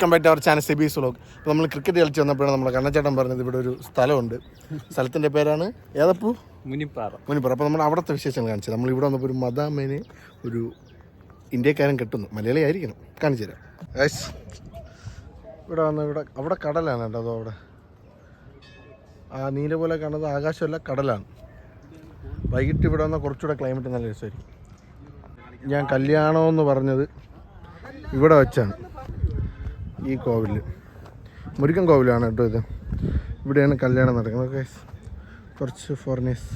Welcome back our channel Sebi's vlog. അപ്പോൾ നമ്മൾ cricket കളിച്ച് വന്നപ്പോഴാണ് നമ്മുടെ കണ്ണച്ചേട്ടൻ പറഞ്ഞത് ഇവിടെ ഒരു സ്ഥലമുണ്ട്. സ്ഥലത്തിന്റെ പേരാണ് ഏതപ്പൂ? മുനിപ്പാറ. മുനിപ്പാറ. അപ്പോൾ നമ്മൾ അവിടുത്തെ വിശേഷങ്ങൾ കാണിച്ചത് നമ്മൾ ഇവിടെ വന്നപ്പോൾ ഒരു മദാമേനെ ഒരു ഇന്ത്യക്കാരൻ കെട്ടുന്നു. മലയാളി ആയിരിക്കണം. കാണിച്ചു തരാം. യെസ് ഇവിടെ വന്ന ഇവിടെ അവിടെ കടലാണ് കേട്ടോ അതോ അവിടെ? ആ നീല പോലെ കാണുന്നത് ആകാശമല്ല കടലാണ്. വൈകിട്ട് ഇവിടെ വന്ന കുറച്ചുകൂടെ ക്ലൈമറ്റ് നല്ല രസമായിരിക്കും. ഞാൻ കല്യാണമെന്ന് പറഞ്ഞത് ഇവിടെ വെച്ചാണ്. ഈ കോവിൽ മുരുകൻ കോവിലാണ് കേട്ടോ ഇത്. ഇവിടെയാണ് കല്യാണം നടക്കുന്നത് ഗൈസ് കുറച്ച് ഫോറിനേഴ്സ്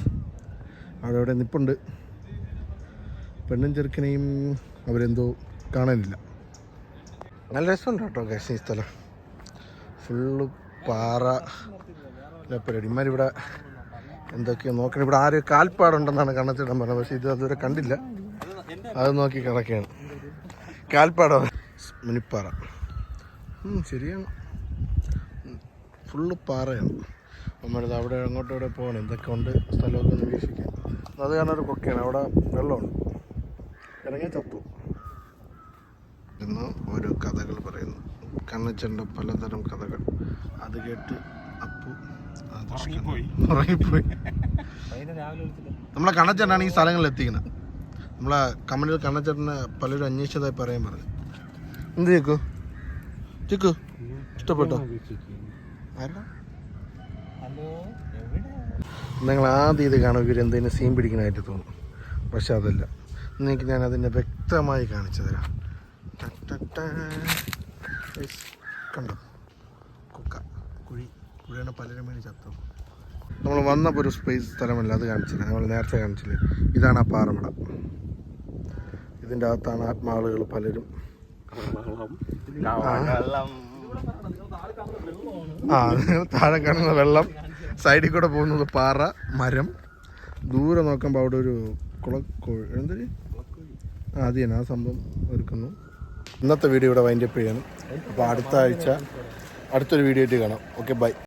അവിടെ അവിടെ നിപ്പുണ്ട്. പെണ്ണും ചെറുക്കനെയും അവരെന്തോ കാണാനില്ല നല്ല രസമുണ്ട് കേട്ടോ ഗൈസ് ഈ സ്ഥലം. ഫുള്ള് പാറ. പരിപാടി ഇമാരിവിടെ എന്തൊക്കെയോ നോക്കണം. ഇവിടെ ആരും കാൽപ്പാടുണ്ടെന്നാണ് കണ്ണത്തിടാൻ പറഞ്ഞത്. പക്ഷേ ഇത് അതുവരെ കണ്ടില്ല. അത് നോക്കി കിടക്കുകയാണ്. കാൽപ്പാടോ? മുനിപ്പാറ. ശരിയാണ്. ഫുള്ള് പാറയാണ്. നമ്മളിത് അവിടെ അങ്ങോട്ടും ഇവിടെ പോകണം എന്തൊക്കെ ഉണ്ട് സ്ഥലമൊക്കെ ഒന്ന് അത് കാരണം ഒരു കൊക്കയാണ്. അവിടെ വെള്ളമുണ്ട്. ഇറങ്ങി ചത്തു. എന്ന് ഓരോ കഥകൾ പറയുന്നു. കണ്ണച്ചണ്ട പലതരം കഥകൾ. അത് കേട്ട് അപ്പു പോയി ഉറങ്ങിപ്പോയി. നമ്മളെ കണ്ണച്ചേട്ടനാണ് ഈ സ്ഥലങ്ങളിൽ എത്തിക്കുന്നത്. നമ്മളെ കമന്റിൽ കണ്ണച്ചേട്ടനെ പലരും അന്വേഷിച്ചതായി പറയാൻ പറഞ്ഞു. എന്ത് ചേക്കു ചേക്കു ഇഷ്ടപ്പെട്ടോ? നിങ്ങൾ ആദ്യം ഇത് കാണുമ്പോൾ ഇവർ എന്തെങ്കിലും സീൻ പിടിക്കണായിട്ട് തോന്നും. പക്ഷെ അതല്ല. നിങ്ങൾക്ക് ഞാൻ അതിനെ വ്യക്തമായി കാണിച്ചു തരാം. കണ്ടോ? കുക്ക. കുഴി. കുഴിയാണ് പലരും വേണ്ടി ചത്തത് നമ്മൾ വന്നപ്പോൾ ഒരു സ്പേസ് സ്ഥലമല്ല അത് കാണിച്ചില്ല. നമ്മൾ നേരത്തെ കാണിച്ചില്ലേ? ഇതാണ് ആ പാറമട. ഇതിന്റെ അകത്താണ് ആത്മാളുകൾ പലരും ആ താഴെ കാണുന്ന വെള്ളം സൈഡിൽ കൂടെ പോകുന്നത് പാറ മരം. ദൂരെ നോക്കുമ്പോൾ അവിടെ ഒരു കുളക്കോഴി എന്തൊരു ആ അത് തന്നെ ആ സംഭവം ഒരുക്കുന്നു. ഇന്നത്തെ വീഡിയോ ഇവിടെ വൈൻഡപ്പ് ചെയ്യണം. അപ്പോൾ അടുത്ത ആഴ്ച അടുത്തൊരു വീഡിയോ ആയിട്ട് കാണാം. Okay bye